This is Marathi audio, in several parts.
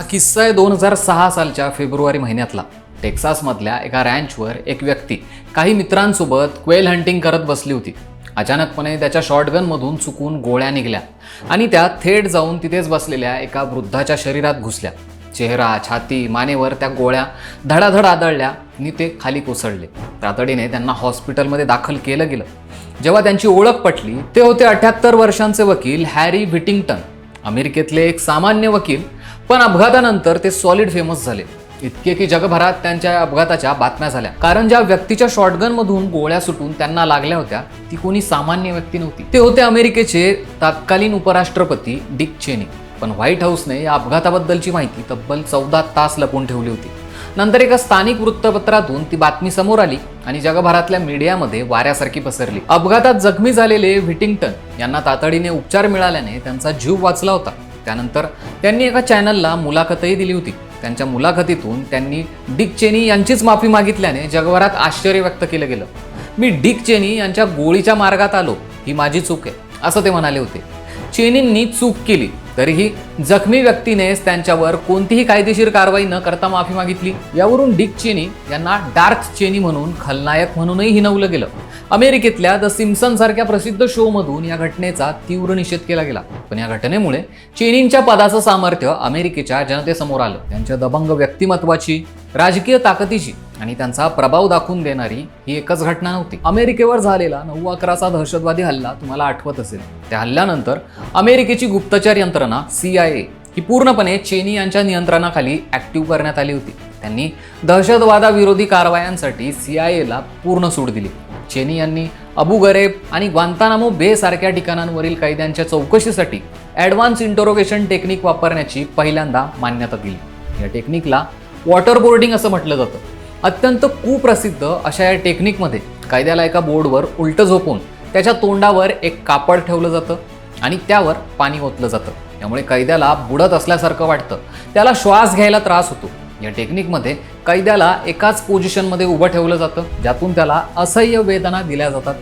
हा किस्सा आहे दोन हजार सहा सालच्या फेब्रुवारी महिन्यातला. टेक्सासमधल्या एका रँचवर एक व्यक्ती काही मित्रांसोबत क्वेल हंटिंग करत बसली होती. अचानकपणे त्याच्या शॉटगनमधून चुकून गोळ्या निघल्या आणि त्या थेट जाऊन तिथेच बसलेल्या एका वृद्धाच्या शरीरात घुसल्या. चेहरा छाती मानेवर त्या गोळ्या धडाधड आदळल्या आणि ते खाली कोसळले. तातडीने त्यांना हॉस्पिटलमध्ये दाखल केलं गेलं. जेव्हा त्यांची ओळख पटली ते होते अठ्याहत्तर वर्षांचे वकील हॅरी व्हिटिंग्टन अमेरिकेतले एक सामान्य वकील पण अपघातानंतर ते सॉलिड फेमस झाले. इतके की जगभरात त्यांच्या अपघाताच्या बातम्या झाल्या. कारण ज्या व्यक्तीच्या शॉटगन मधून गोळ्या सुटून त्यांना लागल्या होत्या ती कोणी सामान्य व्यक्ती नव्हती. ते होते अमेरिकेचे तत्कालीन उपराष्ट्रपती डिक चेनी. पण व्हाईट हाऊसने या अपघाताबद्दलची माहिती तब्बल चौदा तास लपवून ठेवली होती. नंतर एका स्थानिक वृत्तपत्रातून ती बातमी समोर आली आणि जगभरातल्या मीडियामध्ये वाऱ्यासारखी पसरली. अपघातात जखमी झालेले व्हिटिंग्टन यांना तातडीने उपचार मिळाल्याने त्यांचा जीव वाचला होता. त्यानंतर त्यांनी एका चॅनलला मुलाखतही दिली होती. त्यांच्या मुलाखतीतून त्यांनी डिक चेनी यांचीच माफी मागितल्याने जगभरात आश्चर्य व्यक्त केलं गेलं. मी डिक चेनी यांच्या गोळीच्या मार्गात आलो ही माझी चूक आहे असं ते म्हणाले होते. चेनींनी चूक केली. तरीही जखमी व्यक्तीनेच त्यांच्यावर कोणतीही कायदेशीर कारवाई न करता माफी मागितली. यावरून डिक चेनी यांना डार्क चेनी म्हणून खलनायक म्हणूनही हिनवलं गेलं. अमेरिकेतल्या द सिम्सन सारख्या प्रसिद्ध शो मधून या घटनेचा तीव्र निषेध केला गेला. पण या घटनेमुळे चेनींच्या पदाचं सामर्थ्य अमेरिकेच्या जनतेसमोर आलं. त्यांच्या दबंग व्यक्तिमत्वाची राजकीय ताकदीची आणि त्यांचा प्रभाव दाखवून देणारी ही एकच घटना नव्हती. अमेरिकेवर झालेला नऊ अकराचा दहशतवादी हल्ला तुम्हाला आठवत असेल. त्या हल्ल्यानंतर अमेरिकेची गुप्तचर यंत्रणा सी आय ए ही पूर्णपणे चेनी यांच्या नियंत्रणाखाली ऍक्टिव्ह करण्यात आली होती. त्यांनी दहशतवादाविरोधी कारवायांसाठी सी आय एला पूर्ण सूट दिली. चेनी यांनी अबू गरेब आणि ग्वांतानामो बे सारख्या ठिकाणांवरील कैद्यांच्या चौकशीसाठी ॲडव्हान्स इंटरोगेशन टेक्निक वापरण्याची पहिल्यांदा मान्यता दिली. या टेक्निकला वॉटर बोर्डिंग असं म्हटलं जातं. अत्यंत कुप्रसिद्ध अशा या टेक्निकमध्ये कैद्याला एका बोर्डवर उलटं झोपून त्याच्या तोंडावर एक कापड ठेवलं जातं आणि त्यावर पाणी ओतलं जातं. त्यामुळे कैद्याला बुडत असल्यासारखं वाटतं. त्याला श्वास घ्यायला त्रास होतो. या टेक्निकमध्ये कैद्याला एकाच पोझिशनमध्ये उभं ठेवलं जातं ज्यातून त्याला असह्य वेदना दिल्या जातात.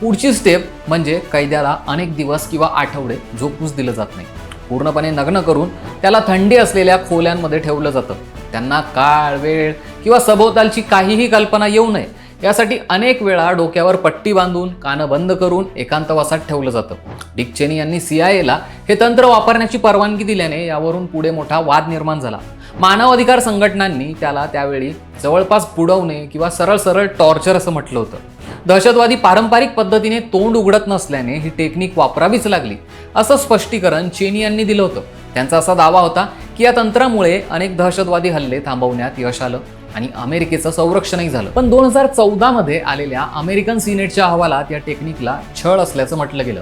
पुढची स्टेप म्हणजे कैद्याला अनेक दिवस किंवा आठवडे झोपूस दिलं जात नाही. पूर्णपणे नग्न करून त्याला थंडी असलेल्या खोल्यांमध्ये ठेवलं जातं. त्यांना काळ वेळ किंवा सभोवतालची काहीही कल्पना येऊ नये. यासाठी अनेक वेळा डोक्यावर पट्टी बांधून कानं बंद करून एकांतवासात ठेवलं जातं. डिक चेनी यांनी सी हे तंत्र वापरण्याची परवानगी दिल्याने यावरून पुढे मोठा वाद निर्माण झाला. मानवाधिकार संघटनांनी त्याला त्यावेळी जवळपास बुडवणे किंवा सरळ सरळ टॉर्चर असं म्हटलं होतं. दहशतवादी पारंपरिक पद्धतीने तोंड उघडत नसल्याने ही टेक्निक वापरावीच लागली असं स्पष्टीकरण चेनी यांनी दिलं होतं. त्यांचा असा दावा होता की या तंत्रामुळे अनेक दहशतवादी हल्ले थांबवण्यात यश आलं आणि अमेरिकेचं संरक्षणही झालं. पण दोन हजार चौदामध्ये आलेल्या अमेरिकन सिनेटच्या अहवालात या टेक्निकला छळ असल्याचं म्हटलं गेलं.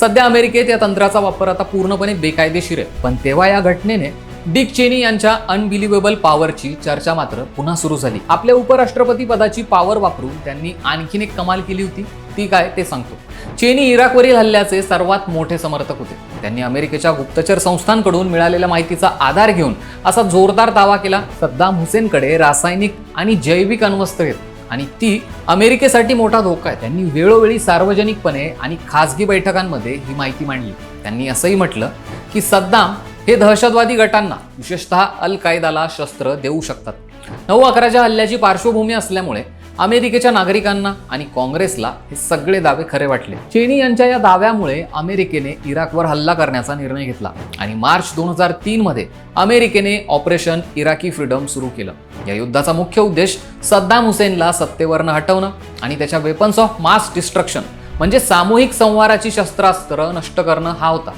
सध्या अमेरिकेत या तंत्राचा वापर आता पूर्णपणे बेकायदेशीर आहे. पण तेव्हा या घटनेने डिक चेनी यांच्या अनबिलिव्हेबल पॉवरची चर्चा मात्र पुन्हा सुरू झाली. आपल्या उपराष्ट्रपती पदाची पॉवर वापरून त्यांनी आणखीन एक कमाल केली होती. ती काय ते सांगतो. चेनी इराकवरील हल्ल्याचे सर्वात मोठे समर्थक होते. त्यांनी अमेरिकेच्या गुप्तचर संस्थांकडून मिळालेल्या माहितीचा आधार घेऊन असा जोरदार दावा केला. सद्दाम हुसेनकडे रासायनिक आणि जैविक अण्वस्त्र आहेत. आणि ती अमेरिकेसाठी मोठा धोका आहे. त्यांनी वेळोवेळी सार्वजनिकपणे आणि खासगी बैठकांमध्ये ही माहिती मांडली. त्यांनी असंही म्हटलं की सद्दाम हे दहशतवादी गटांना विशेषतः अल कायदाला शस्त्र देऊ शकतात. नऊ अकराच्या हल्ल्याची पार्श्वभूमी असल्यामुळे अमेरिकेच्या नागरिकांना आणि काँग्रेसला हे सगळे दावे खरे वाटले. चेनी यांच्या या दाव्यामुळे अमेरिकेने इराकवर हल्ला करण्याचा निर्णय घेतला आणि मार्च दोन हजार तीन मध्ये अमेरिकेने ऑपरेशन इराकी फ्रीडम सुरू केलं. या युद्धाचा मुख्य उद्देश सद्दाम हुसेनला सत्तेवरनं हटवणं आणि त्याच्या वेपन्स ऑफ मास डिस्ट्रक्शन म्हणजे सामूहिक संवाराची शस्त्रास्त्र नष्ट करणं हा होता.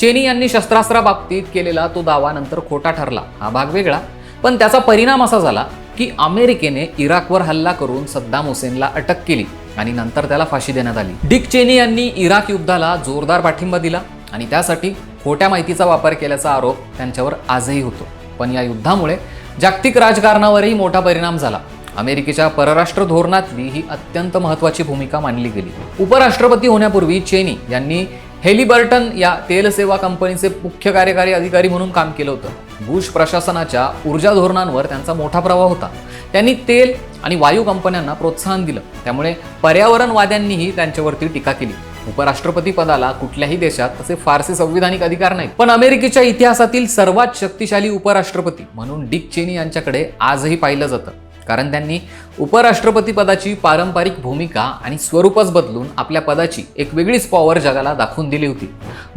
चेनी यांनी शस्त्रास्त्राबाबतीत केलेला तो दावा नंतर खोटा ठरला. हा भाग वेगळा पण त्याचा परिणाम असा झाला की अमेरिकेने इराकवर हल्ला करून सद्दाम हुसेनला अटक केली आणि नंतर त्याला फाशी देण्यात आली. डिक चेनी यांनी इराक युद्धाला जोरदार पाठिंबा दिला आणि त्यासाठी खोट्या माहितीचा वापर केल्याचा आरोप त्यांच्यावर आजही होतो. पण या युद्धामुळे जागतिक राजकारणावरही मोठा परिणाम झाला. अमेरिकेच्या परराष्ट्र धोरणातली ही अत्यंत महत्त्वाची भूमिका मानली गेली. उपराष्ट्रपती होण्यापूर्वी चेनी यांनी हेलिबर्टन या तेलसेवा कंपनीचे मुख्य कार्यकारी अधिकारी म्हणून काम केलं होतं. बुश प्रशासनाच्या ऊर्जा धोरणांवर त्यांचा मोठा प्रभाव होता. त्यांनी तेल आणि वायू कंपन्यांना प्रोत्साहन दिलं. त्यामुळे पर्यावरणवाद्यांनीही त्यांच्यावरती टीका केली. उपराष्ट्रपती पदाला कुठल्याही देशात असे फारसे संविधानिक अधिकार नाहीत. पण अमेरिकेच्या इतिहासातील सर्वात शक्तिशाली उपराष्ट्रपती म्हणून डिक चेनी यांच्याकडे आजही पाहिलं जातं. कारण त्यांनी उपराष्ट्रपती पदाची पारंपरिक भूमिका आणि स्वरूपच बदलून आपल्या पदाची एक वेगळीच पॉवर जगाला दाखवून दिली होती.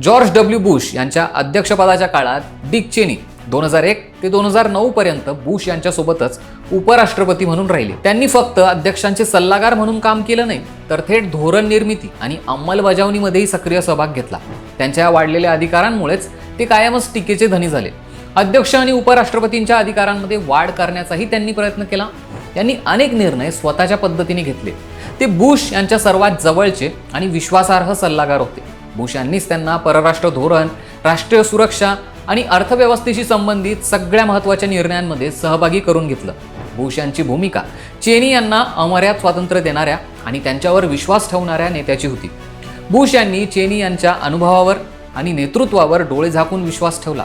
जॉर्ज डब्ल्यू बुश यांच्या अध्यक्षपदाच्या काळात डिक चेनी दोन हजार एक ते दोन हजार नऊ पर्यंत बुश यांच्यासोबतच उपराष्ट्रपती म्हणून राहिले. त्यांनी फक्त अध्यक्षांचे सल्लागार म्हणून काम केलं नाही तर थेट धोरण निर्मिती आणि अंमलबजावणीमध्येही सक्रिय सहभाग घेतला. त्यांच्या या वाढलेल्या अधिकारांमुळेच ते कायमच टीकेचे धनी झाले. अध्यक्ष आणि उपराष्ट्रपतींच्या अधिकारांमध्ये वाढ करण्याचाही त्यांनी प्रयत्न केला. त्यांनी अनेक निर्णय स्वतःच्या पद्धतीने घेतले. ते बुश यांच्या सर्वात जवळचे आणि विश्वासार्ह सल्लागार होते. बुश यांनीच त्यांना परराष्ट्र धोरण राष्ट्रीय सुरक्षा आणि अर्थव्यवस्थेशी संबंधित सगळ्या महत्त्वाच्या निर्णयांमध्ये सहभागी करून घेतलं. बुश यांची भूमिका चेनी यांना अमर्याद स्वातंत्र्य देणाऱ्या आणि त्यांच्यावर विश्वास ठेवणाऱ्या नेत्याची होती. बुश यांनी चेनी यांच्या अनुभवावर आणि नेतृत्वावर डोळे झाकून विश्वास ठेवला.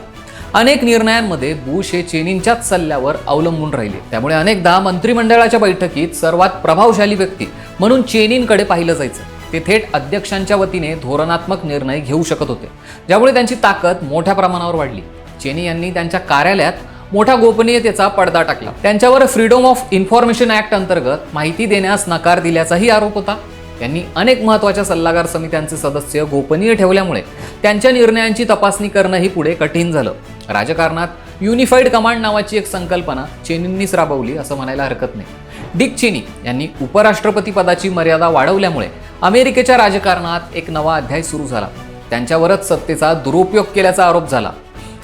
अनेक निर्णयांमध्ये बुश हे चेनींच्याच सल्ल्यावर अवलंबून राहिले. त्यामुळे अनेकदा मंत्रिमंडळाच्या बैठकीत सर्वात प्रभावशाली व्यक्ती म्हणून चेनींकडे पाहिलं जायचं. ते थेट अध्यक्षांच्या वतीने धोरणात्मक निर्णय घेऊ शकत होते. ज्यामुळे त्यांची ताकद मोठ्या प्रमाणावर वाढली. चेनी यांनी त्यांच्या कार्यालयात मोठ्या गोपनीयतेचा पडदा टाकला. त्यांच्यावर फ्रीडम ऑफ इन्फॉर्मेशन ऍक्ट अंतर्गत माहिती देण्यास नकार दिल्याचाही आरोप होता. त्यांनी अनेक महत्त्वाच्या सल्लागार समित्यांचे सदस्य गोपनीय ठेवल्यामुळे त्यांच्या निर्णयांची तपासणी करणंही पुढे कठीण झालं. राजकारणात युनिफाईड कमांड नावाची एक संकल्पना चेनींनीच राबवली असं म्हणायला हरकत नाही. डिक चेनी यांनी उपराष्ट्रपती पदाची मर्यादा वाढवल्यामुळे अमेरिकेच्या राजकारणात एक नवा अध्याय सुरू झाला. त्यांच्यावरच सत्तेचा दुरुपयोग केल्याचा आरोप झाला.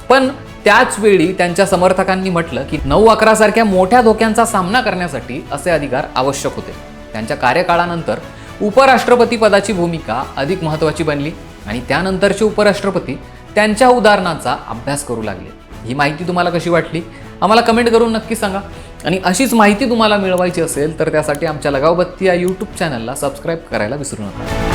पण त्याच वेळी त्यांच्या समर्थकांनी म्हटलं की नऊ अकरा सारख्या मोठ्या धोक्यांचा सामना करण्यासाठी असे अधिकार आवश्यक होते. त्यांच्या कार्यकाळानंतर उपराष्ट्रपती पदाची भूमिका अधिक महत्त्वाची बनली आणि त्यानंतरचे उपराष्ट्रपती त्यांच्या उदाहरणाचा अभ्यास करू लागले. ही माहिती तुम्हाला कशी वाटली? आम्हाला कमेंट करून नक्की सांगा. आणि अशीच माहिती तुम्हाला मिळवायची असेल तर त्यासाठी आमच्या लगावबत्ती या यूट्यूब चॅनलला सबस्क्राईब करायला विसरू नका.